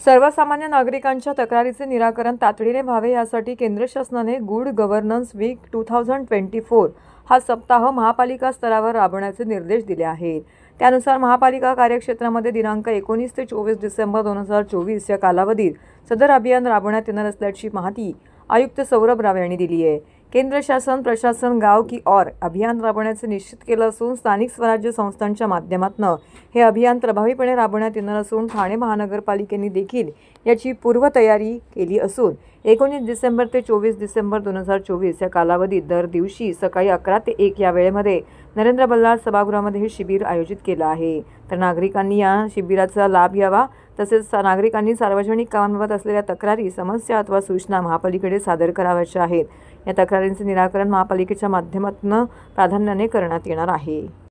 सर्वसामान्य नागरिकांच्या तक्रारीचे निराकरण तातडीने व्हावे यासाठी केंद्र शासनाने good governance week two thousand twenty four हा सप्ताह महापालिका स्तरावर राबवण्याचे निर्देश दिले आहेत. त्यानुसार महापालिका कार्यक्षेत्रामध्ये दिनांक एकोणीस ते चोवीस डिसेंबर दोन हजार चोवीस या कालावधीत सदर अभियान राबवण्यात येणार असल्याची माहिती आयुक्त सौरभ राव यांनी दिली आहे. केंद्र शासन प्रशासन गाव की और अभियान राबवण्याचे निश्चित केलं असून स्थानिक स्वराज्य संस्थांच्या माध्यमातून हे अभियान प्रभावीपणे राबवण्यात येणार असून ठाणे महानगरपालिकेने देखील याची पूर्वतयारी केली असून एकोणीस डिसेंबर ते चोवीस डिसेंबर दोन हजार चोवीस या कालावधीत दर दिवशी सकाळी अकरा ते एक या वेळेमध्ये नरेंद्र बल्लाळ सभागृहामध्ये हे शिबिर आयोजित केलं आहे. तर नागरिकांनी या शिबिराचा लाभ घ्यावा तसेच नागरिकांनी सार्वजनिक कामांबाबत असलेल्या तक्रारी समस्या अथवा सूचना महापालिकेकडे सादर कराव्याच्या आहेत. या तक्रारींचे निराकरण महापालिकेच्या माध्यमातून प्राधान्याने करण्यात येणार आहे.